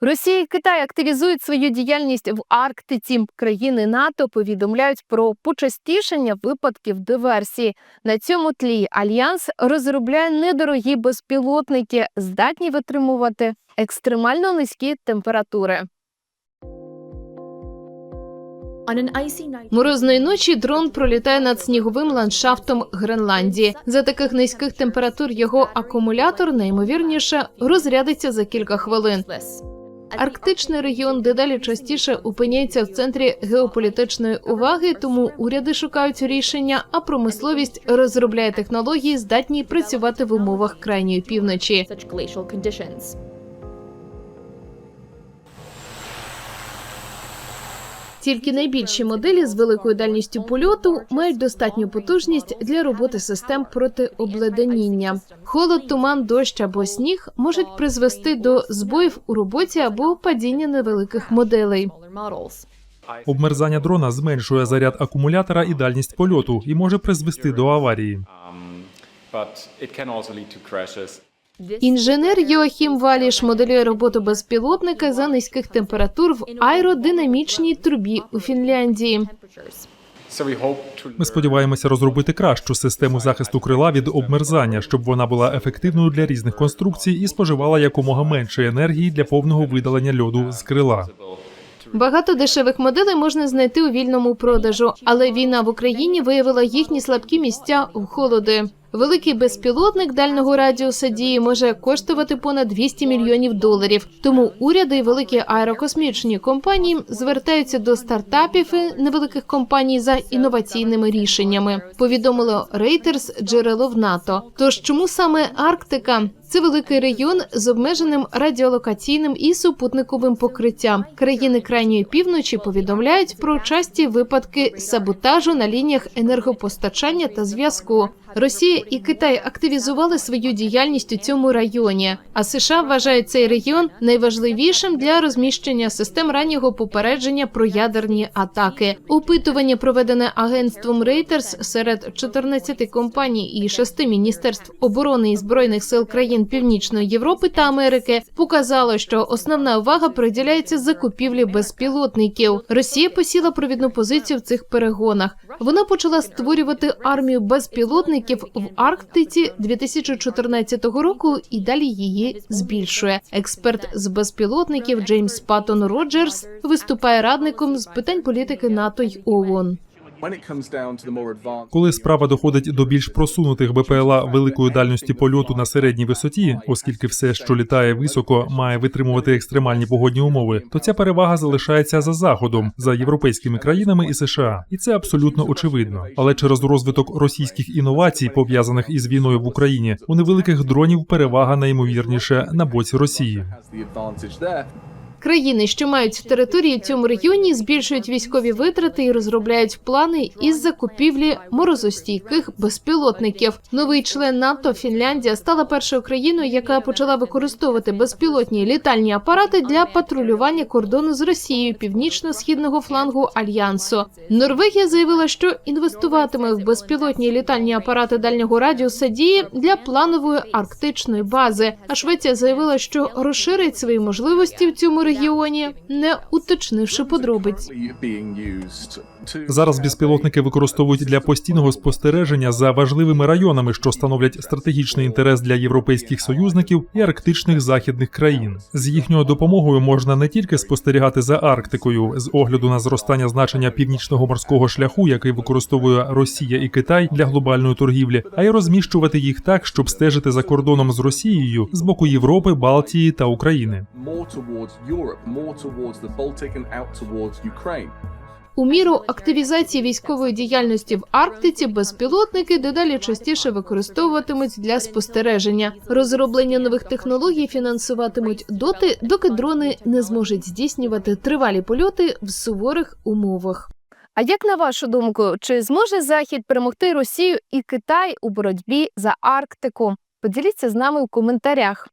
Росія і Китай активізують свою діяльність в Арктиці. Країни НАТО повідомляють про почастішення випадків диверсії. На цьому тлі альянс розробляє недорогі безпілотники, здатні витримувати екстремально низькі температури. Морозної ночі дрон пролітає над сніговим ландшафтом Гренландії. За таких низьких температур його акумулятор наймовірніше розрядиться за кілька хвилин. Арктичний регіон дедалі частіше опиняється в центрі геополітичної уваги, тому уряди шукають рішення, а промисловість розробляє технології, здатні працювати в умовах крайньої півночі. Тільки найбільші моделі з великою дальністю польоту мають достатню потужність для роботи систем проти обледеніння. Холод, туман, дощ або сніг можуть призвести до збоїв у роботі або падіння невеликих моделей. Обмерзання дрона зменшує заряд акумулятора і дальність польоту і може призвести до аварії. Інженер Йоахім Валіш моделює роботу безпілотника за низьких температур в аеродинамічній трубі у Фінляндії. Ми сподіваємося розробити кращу систему захисту крила від обмерзання, щоб вона була ефективною для різних конструкцій і споживала якомога менше енергії для повного видалення льоду з крила. Багато дешевих моделей можна знайти у вільному продажу, але війна в Україні виявила їхні слабкі місця в холоди. Великий безпілотник дальнього радіуса дії може коштувати понад 200 мільйонів доларів. Тому уряди і великі аерокосмічні компанії звертаються до стартапів і невеликих компаній за інноваційними рішеннями. Повідомило Reuters джерело в НАТО. Тож чому саме Арктика? Це великий регіон з обмеженим радіолокаційним і супутниковим покриттям. Країни крайньої півночі повідомляють про часті випадки саботажу на лініях енергопостачання та зв'язку. Росія і Китай активізували свою діяльність у цьому районі. А США вважають цей регіон найважливішим для розміщення систем раннього попередження про ядерні атаки. Опитування, проведене агентством Reuters серед 14 компаній і 6 міністерств оборони і збройних сил країн Північної Європи та Америки, показало, що основна увага приділяється закупівлі безпілотників. Росія посіла провідну позицію в цих перегонах. Вона почала створювати армію безпілотників в Арктиці 2014 року і далі її збільшує. Експерт з безпілотників Джеймс Паттон Роджерс виступає радником з питань політики НАТО й ООН. Коли справа доходить до більш просунутих БПЛА великої дальності польоту на середній висоті, оскільки все, що літає високо, має витримувати екстремальні погодні умови, то ця перевага залишається за заходом, за європейськими країнами і США, і це абсолютно очевидно. Але через розвиток російських інновацій, пов'язаних із війною в Україні, у невеликих дронів перевага найімовірніше на боці Росії. Країни, що мають території в цьому регіоні, збільшують військові витрати і розробляють плани із закупівлі морозостійких безпілотників. Новий член НАТО Фінляндія стала першою країною, яка почала використовувати безпілотні літальні апарати для патрулювання кордону з Росією північно-східного флангу альянсу. Норвегія заявила, що інвестуватиме в безпілотні літальні апарати дальнього радіуса дії для планової арктичної бази. А Швеція заявила, що розширить свої можливості в цьому регіоні, не уточнивши подробиць. Зараз безпілотники використовують для постійного спостереження за важливими районами, що становлять стратегічний інтерес для європейських союзників і арктичних західних країн. З їхньою допомогою можна не тільки спостерігати за Арктикою з огляду на зростання значення північного морського шляху, який використовує Росія і Китай для глобальної торгівлі, а й розміщувати їх так, щоб стежити за кордоном з Росією з боку Європи, Балтії та України. Europe, more towards the Baltic and out towards Ukraine. У міру активізації військової діяльності в Арктиці безпілотники дедалі частіше використовуватимуть для спостереження. Розроблення нових технологій фінансуватимуть доти, доки дрони не зможуть здійснювати тривалі польоти в суворих умовах. А як на вашу думку, чи зможе Захід перемогти Росію і Китай у боротьбі за Арктику? Поділіться з нами у коментарях.